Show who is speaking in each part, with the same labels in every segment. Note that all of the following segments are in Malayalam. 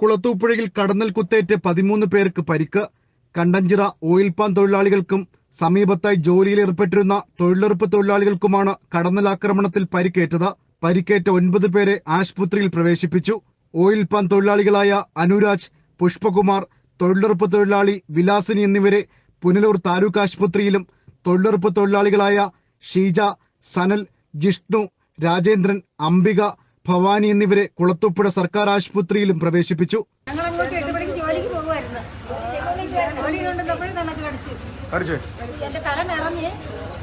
Speaker 1: കുളത്തൂപ്പുഴയിൽ കടന്നൽ കുത്തേറ്റ് പതിമൂന്ന് പേർക്ക് പരിക്ക്. കണ്ടഞ്ചിറ ഓയിൽ പാൻ തൊഴിലാളികൾക്കും സമീപത്തായി ജോലിയിൽ ഏർപ്പെട്ടിരുന്ന തൊഴിലുറപ്പ് തൊഴിലാളികൾക്കുമാണ് കടന്നൽ ആക്രമണത്തിൽ പരിക്കേറ്റത്. പരിക്കേറ്റ ഒൻപത് പേരെ ആശുപത്രിയിൽ പ്രവേശിപ്പിച്ചു. ഓയിൽ പാൻ തൊഴിലാളികളായ അനുരാജ് പുഷ്പകുമാർ തൊഴിലുറപ്പ് തൊഴിലാളി വിലാസിനി എന്നിവരെ പുനലൂർ താലൂക്ക് ആശുപത്രിയിലും തൊഴിലുറപ്പ് തൊഴിലാളികളായ ഷീജ സനൽ ജിഷ്ണു രാജേന്ദ്രൻ അംബിക ഭവാനി എന്നിവരെ കുളത്തൂപ്പുഴ സർക്കാർ ആശുപത്രിയിലും പ്രവേശിപ്പിച്ചു.
Speaker 2: എന്റെ തല നിറഞ്ഞ്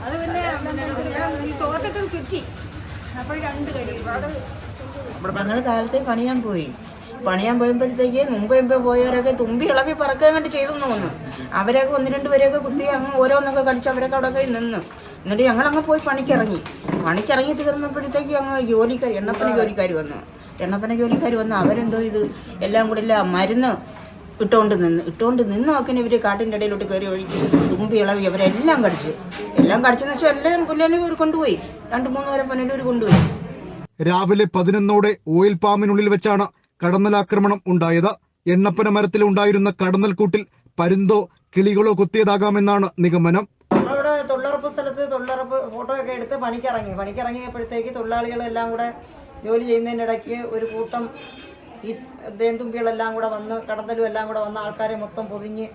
Speaker 2: അത് പിന്നെ ഞാൻ ഈ തോത്തിട്ടും ചുറ്റി. അപ്പോൾ രണ്ട് കടി. അത്
Speaker 3: ഞങ്ങൾ കാലത്തെ പണിയാൻ പോയി. പണിയാൻ പോയപ്പോഴത്തേക്ക് മുമ്പ് മുമ്പ് പോയവരൊക്കെ തുമ്പി ഇളവി പറക്കാൻ കണ്ട് ചെയ്തു തോന്നുന്നു. അവരൊക്കെ ഒന്ന് രണ്ട് പേരെയൊക്കെ കുത്തി അങ്ങ് ഓരോന്നൊക്കെ കടിച്ചു അവരൊക്കെ അവിടെ നിന്നു. എന്നിട്ട് ഞങ്ങൾ അങ്ങ് പോയി പണിക്കിറങ്ങി. പണിക്കിറങ്ങി തീർന്നപ്പോഴത്തേക്ക് അങ്ങ് ജോലിക്കാർ എണ്ണപ്പന ജോലിക്കാർ വന്നു. എണ്ണപ്പന ജോലിക്കാർ വന്ന് അവരെന്തോ ഇത് എല്ലാം കൂടെ ഇല്ല മരുന്ന് ഇട്ടുകൊണ്ട് നിന്ന് ഇട്ടുകൊണ്ട് നിന്ന് നോക്കിന് ഇവർ കാട്ടിന്റെ ഇടയിലോട്ട് കയറി ഒഴിച്ച് തുമ്പി ഇളവി അവരെല്ലാം കടിച്ചു. എല്ലാം കടിച്ചെന്ന് വെച്ചാൽ എല്ലാം പുല്ലൂർ കൊണ്ടുപോയി. രണ്ട് മൂന്ന് പേരെ പുനലൂർ കൊണ്ടുപോയി.
Speaker 1: രാവിലെ പതിനൊന്നോടെ ഓയിൽ പാമ്പിനുള്ളിൽ വെച്ചാണ് കടന്നലാക്രമണം ഉണ്ടായത്. എണ്ണപ്പന മരത്തിൽ ഉണ്ടായിരുന്ന കടന്നൽക്കൂട്ടിൽ പരുന്തോ കിളികളോ കുത്തിയതാകാമെന്നാണ് നിഗമനം.
Speaker 3: നമ്മളവിടെ തൊഴിലുറപ്പ് സ്ഥലത്ത് തൊഴിലുറപ്പ് ഫോട്ടോ ഒക്കെ എടുത്ത് പണിക്കിറങ്ങി. പണിക്കിറങ്ങിയപ്പോഴത്തേക്ക് തൊഴിലാളികളെല്ലാം കൂടെ ജോലി ചെയ്യുന്നതിനിടയ്ക്ക് ഒരു കൂട്ടം ഈ തേന്തുമ്പികളെല്ലാം കൂടെ വന്ന് കടന്നലും എല്ലാം കൂടെ വന്ന ആൾക്കാരെ മൊത്തം പൊതിഞ്ഞ്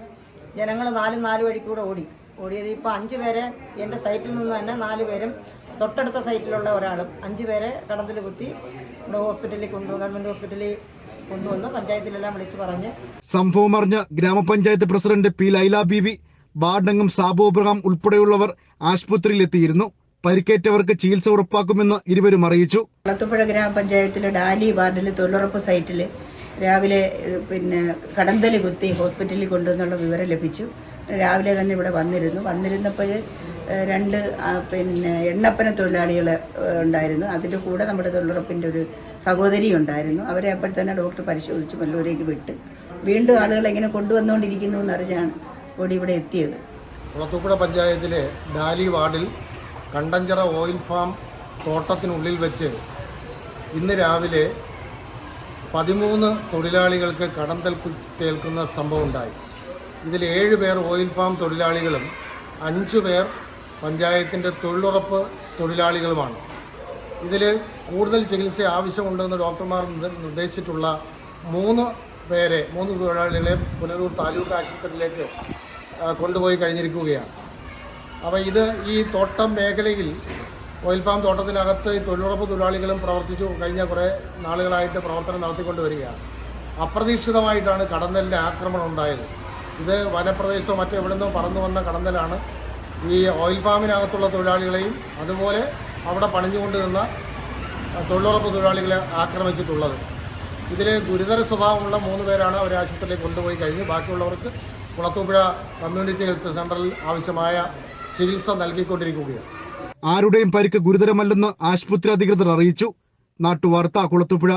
Speaker 3: ജനങ്ങൾ നാലും നാല് വഴിക്കൂടെ ഓടി. ഓടിയത് ഇപ്പോൾ അഞ്ച് പേരെ എന്റെ സൈറ്റിൽ നിന്ന് തന്നെ നാല് പേരും തൊട്ടടുത്ത സൈറ്റിലുള്ള ഒരാളും അഞ്ച് പേരെ കടന്തൽ കുത്തി ഇവിടെ ഹോസ്പിറ്റലിൽ കൊണ്ടു ഗവൺമെന്റ് ഹോസ്പിറ്റലിൽ കൊണ്ടുവന്ന് പഞ്ചായത്തിലെല്ലാം വിളിച്ച് പറഞ്ഞ്
Speaker 1: സംഭവം അറിഞ്ഞ ഗ്രാമപഞ്ചായത്ത് പ്രസിഡന്റ് പി ലൈല ബീവി വാർഡംഗം സാബോബ്രഹാം ഉൾപ്പെടെയുള്ളവർ ആശുപത്രിയിൽ എത്തിയിരുന്നു പരിക്കേറ്റവർക്ക് ചികിത്സ ഉറപ്പാക്കുമെന്ന് ഇരുവരും അറിയിച്ചു.
Speaker 3: വളത്തുപുഴ ഗ്രാമപഞ്ചായത്തിലെ ഡാലി വാർഡിലെ തൊഴിലുറപ്പ് സൈറ്റിൽ രാവിലെ പിന്നെ കടന്തൽ കുത്തി ഹോസ്പിറ്റലിൽ കൊണ്ടുവന്നുള്ള വിവരം ലഭിച്ചു. രാവിലെ തന്നെ ഇവിടെ വന്നിരുന്നു. വന്നിരുന്നപ്പോൾ രണ്ട് പിന്നെ എണ്ണപ്പന തൊഴിലാളികൾ ഉണ്ടായിരുന്നു. അതിന്റെ കൂടെ നമ്മുടെ തൊഴിലുറപ്പിന്റെ ഒരു സഹോദരി ഉണ്ടായിരുന്നു. അവരെ അപ്പോൾ തന്നെ ഡോക്ടർ പരിശോധിച്ച് മല്ലൂരേക്ക് വിട്ട്. വീണ്ടും ആളുകൾ എങ്ങനെ കൊണ്ടുവന്നുകൊണ്ടിരിക്കുന്നു എന്നറിഞ്ഞാണ് ഓടി ഇവിടെ എത്തിയത്.
Speaker 4: കുളത്തൂപ്പുഴ പഞ്ചായത്തിലെ ഡാലി വാർഡിൽ കണ്ടഞ്ചിറ ഓയിൽ ഫാം തോട്ടത്തിനുള്ളിൽ വെച്ച് ഇന്ന് രാവിലെ പതിമൂന്ന് തൊഴിലാളികൾക്ക് കടന്തൽ കുത്തേൽക്കുന്ന സംഭവം ഉണ്ടായി. ഇതിൽ ഏഴ് പേർ ഓയിൽ ഫാം തൊഴിലാളികളും അഞ്ച് പേർ പഞ്ചായത്തിന്റെ തൊഴിലുറപ്പ് തൊഴിലാളികളുമാണ്. ഇതിൽ കൂടുതൽ ചികിത്സ ആവശ്യമുണ്ടെന്ന് ഡോക്ടർമാർ നിർദ്ദ- നിർദ്ദേശിച്ചിട്ടുള്ള മൂന്ന് പേരെ മൂന്ന് തൊഴിലാളികളെ പുനലൂർ താലൂക്ക് ആശുപത്രിയിലേക്ക് കൊണ്ടുപോയി കഴിഞ്ഞിരിക്കുകയാണ്. അപ്പോൾ ഇത് ഈ തോട്ടം മേഖലയിൽ ഓയിൽ ഫാം തോട്ടത്തിനകത്ത് തൊഴിലുറപ്പ് തൊഴിലാളികളും പ്രവർത്തിച്ചു കഴിഞ്ഞ കുറേ നാളുകളായിട്ട് പ്രവർത്തനം നടത്തിക്കൊണ്ട് വരികയാണ്. അപ്രതീക്ഷിതമായിട്ടാണ് കടന്നലിന്റെ ആക്രമണം ഉണ്ടായത്. ഇത് വനപ്രദേശത്തോ മറ്റോ നിന്നോ പറന്നു വന്ന കടന്നലാണ് ഈ ഓയിൽ ഫാമിനകത്തുള്ള തൊഴിലാളികളെയും അതുപോലെ അവിടെ പണിഞ്ഞുകൊണ്ട് നിന്ന തൊഴിലുറപ്പ് തൊഴിലാളികളെ ആക്രമിച്ചിട്ടുള്ളത്. ഇതിൽ ഗുരുതര സ്വഭാവമുള്ള മൂന്ന് പേരാണ് അവരെ ആശുപത്രിയിലേക്ക് കൊണ്ടുപോയി കഴിഞ്ഞ് ബാക്കിയുള്ളവർക്ക് കുളത്തൂപ്പുഴ കമ്മ്യൂണിറ്റി ഹെൽത്ത് സെന്ററിൽ ആവശ്യമായ ചികിത്സ നൽകിക്കൊണ്ടിരിക്കുകയാണ്.
Speaker 1: ആരുടെയും പരിക്ക് ഗുരുതരമല്ലെന്ന് ആശുപത്രി അധികൃതർ അറിയിച്ചു. നാട്ടുവാർത്ത കുളത്തൂപ്പുഴ.